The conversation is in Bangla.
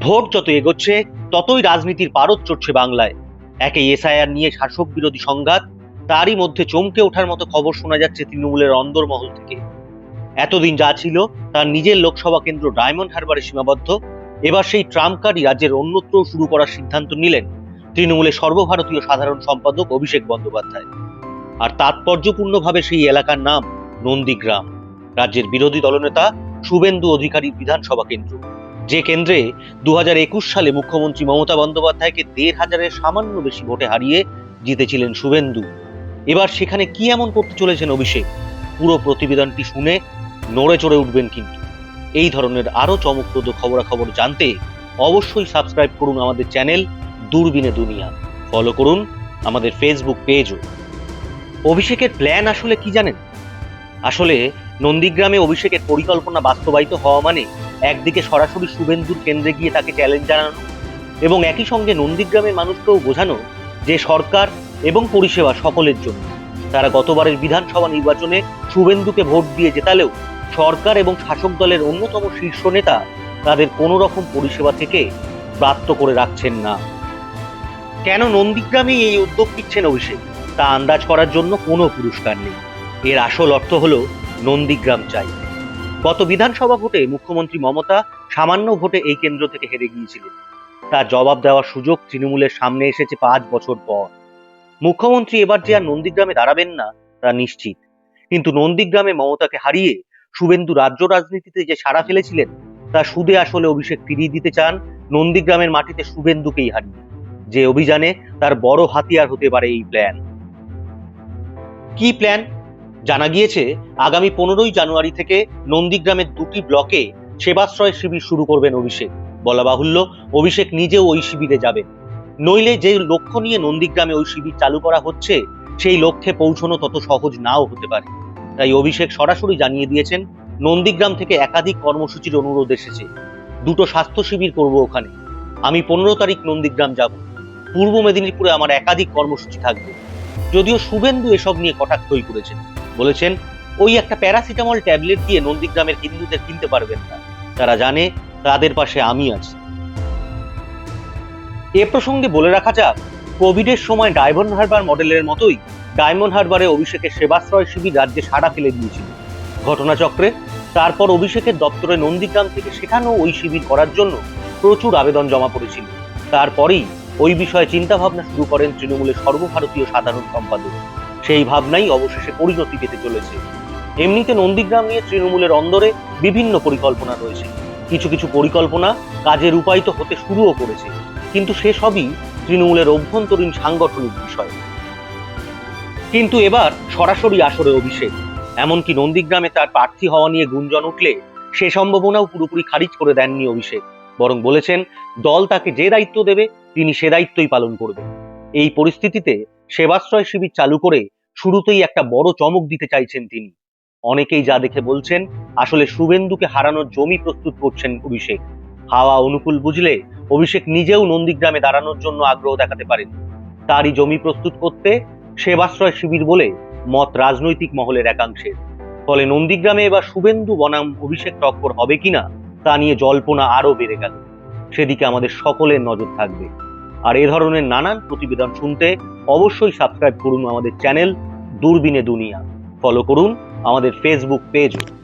ভোট যত এগোচ্ছে, ততই রাজনীতির পারদ চড়ছে বাংলায়। একে এসআইআর নিয়ে শাসক বিরোধী সংঘাত, তারই মধ্যে চমকে ওঠার মতো খবর শোনা যাচ্ছে তৃণমূলের অন্দরমহল থেকে। এতদিন যা ছিল, তার নিজের লোকসভা কেন্দ্র ডায়মন্ড হারবারে সীমাবদ্ধ। এবার সেই ট্রাম্প কার্ডই রাজ্যের অন্যত্র শুরু করার সিদ্ধান্ত নিলেন তৃণমূলের সর্বভারতীয় সাধারণ সম্পাদক অভিষেক বন্দ্যোপাধ্যায়। আর তাৎপর্যপূর্ণভাবে সেই এলাকার নাম নন্দীগ্রাম। রাজ্যের বিরোধী দলনেতা শুভেন্দু অধিকারী বিধানসভা কেন্দ্র। যে কেন্দ্রে দু হাজার একুশ সালে মুখ্যমন্ত্রী মমতা বন্দ্যোপাধ্যায়কে দেড় হাজারের সামান্য বেশি ভোটে হারিয়ে জিতেছিলেন শুভেন্দু। এবার সেখানে কি এমন করতে চলেছেন অভিষেক? পুরো প্রতিবেদনটি শুনে নড়ে চড়ে উঠবেন কিন্তু। এই ধরনের আরও চমকপ্রদ খবরাখবর জানতে অবশ্যই সাবস্ক্রাইব করুন আমাদের চ্যানেল দূরবীনে দুনিয়া। ফলো করুন আমাদের ফেসবুক পেজও অভিষেকের প্ল্যান আসলে কি জানেন? আসলে নন্দীগ্রামে অভিষেকের পরিকল্পনা বাস্তবায়িত হওয়া মানে একদিকে সরাসরি শুভেন্দুর কেন্দ্রে গিয়ে তাকে চ্যালেঞ্জ জানানো এবং একই সঙ্গে নন্দীগ্রামের মানুষকেও বোঝানো যে সরকার এবং পরিষেবা সকলের জন্য। তারা গতবারের বিধানসভা নির্বাচনে শুভেন্দুকে ভোট দিয়ে জেতালেও সরকার এবং শাসক দলের অন্যতম শীর্ষ নেতা তাদের কোনো রকম পরিষেবা থেকে প্রাপ্ত করে রাখছেন না। কেন নন্দীগ্রামেই এই উদ্যোগ নিচ্ছেন অভিষেক? তা আন্দাজ করার জন্য কোনো পুরস্কার নেই। এর আসল অর্থ হলো নন্দীগ্রাম চাই। গত বিধানসভা ভোটে মুখ্যমন্ত্রী মমতা সামান্য ভোটে এই কেন্দ্র থেকে হেরে গিয়েছিলেন। তার জবাব দেওয়ার সুযোগ তৃণমূলের সামনে এসেছে পাঁচ বছর পর। মুখ্যমন্ত্রী এবার যে আর নন্দীগ্রামে দাঁড়াবেন না, তা নিশ্চিত। কিন্তু নন্দীগ্রামে মমতাকে হারিয়ে শুভেন্দু রাজ্য রাজনীতিতে যে সাড়া ফেলেছিলেন, তা সুদে আসলে অভিষেক ফিরিয়ে দিতে চান নন্দীগ্রামের মাটিতে শুভেন্দুকেই হারিয়ে। যে অভিযানে তার বড় হাতিয়ার হতে পারে এই প্ল্যান কি প্ল্যান জানা গিয়েছে, আগামী পনেরোই জানুয়ারি থেকে নন্দীগ্রামের দুটি ব্লকে সেবাশ্রয় শিবির শুরু করবেন অভিষেক। বলা বাহুল্য, অভিষেক নিজেও ওই শিবিরে যাবেন নইলে যে লক্ষ্য নিয়ে নন্দীগ্রামে ওই শিবির চালু করা হচ্ছে, সেই লক্ষ্যে পৌঁছানো তত সহজ নাও হতে পারে। তাই অভিষেক সরাসরি জানিয়ে দিয়েছেন, নন্দীগ্রাম থেকে একাধিক কর্মসূচির অনুরোধ এসেছে। দুটো স্বাস্থ্য শিবির করব ওখানে। আমি পনেরো তারিখ নন্দীগ্রাম যাব। পূর্ব মেদিনীপুরে আমার একাধিক কর্মসূচি থাকবে। যদিও শুভেন্দু এসব নিয়ে কটাক্ষই করেছেন। বলেছেন, ওই একটা প্যারাসিটামল ট্যাবলেট দিয়ে নন্দীগ্রামের হিন্দুদের কিনতে পারবেন না। তারা জানে, তাদের পাশে আমি আছি। এ প্রসঙ্গে বলে রাখা যাক, কোভিডের সময় ডায়মন্ড হারবার মডেলের মতোই ডায়মন্ড হারবারে অভিষেকের সেবাশ্রয় শিবির রাজ্যে সাড়া ফেলে দিয়েছিল। ঘটনাচক্রে তারপর অভিষেকের দপ্তরে নন্দীগ্রাম থেকে সেখানেও ওই শিবির করার জন্য প্রচুর আবেদন জমা পড়েছিল। তারপরেই ওই বিষয়ে চিন্তা ভাবনা শুরু করেন তৃণমূলের সর্বভারতীয় সাধারণ সম্পাদক। সেই ভাবনাই অবশেষে পরিণতি পেতে চলেছে। এমনিতে নন্দীগ্রাম নিয়ে তৃণমূলের অন্দরে বিভিন্ন পরিকল্পনা রয়েছে। কিছু কিছু পরিকল্পনা কাজে রূপায়িত হতে শুরুও করেছে। কিন্তু সেসবই তৃণমূলের অভ্যন্তরীণ সাংগঠনিক বিষয়। কিন্তু এবার সরাসরি আসরে অভিষেক। এমনকি নন্দীগ্রামে তার প্রার্থী হওয়া নিয়ে গুঞ্জন উঠলে সে সম্ভাবনাও পুরোপুরি খারিজ করে দেননি অভিষেক। বরং বলেছেন, দল তাকে যে দায়িত্ব দেবে, তিনি সে দায়িত্বই পালন করবেন। এই পরিস্থিতিতে সেবাশ্রয় শিবির চালু করে শুরুতেই একটা বড় চমক দিতে চাইছেন তিনি। অনেকেই যা দেখে বলছেন, আসলে শুভেন্দুকে হারানোর জমি প্রস্তুত করছেন অভিষেক। হাওয়া অনুকূল বুঝলে অভিষেক নিজেও নন্দীগ্রামে দাঁড়ানোর জন্য আগ্রহ দেখাতে পারেন। তারই জমি প্রস্তুত করতে সেবাশ্রয় শিবির বলে মত রাজনৈতিক মহলের একাংশের। ফলে নন্দীগ্রামে এবার শুভেন্দু বনাম অভিষেক টক্কর হবে কিনা তা নিয়ে জল্পনা আরও বেড়ে গেল। সেদিকে আমাদের সকলের নজর থাকবে। আর এ ধরনের নানান প্রতিবেদন শুনতে অবশ্যই সাবস্ক্রাইব করুন আমাদের চ্যানেল দূরবীনে দুনিয়া। ফলো করুন আমাদের ফেসবুক পেজও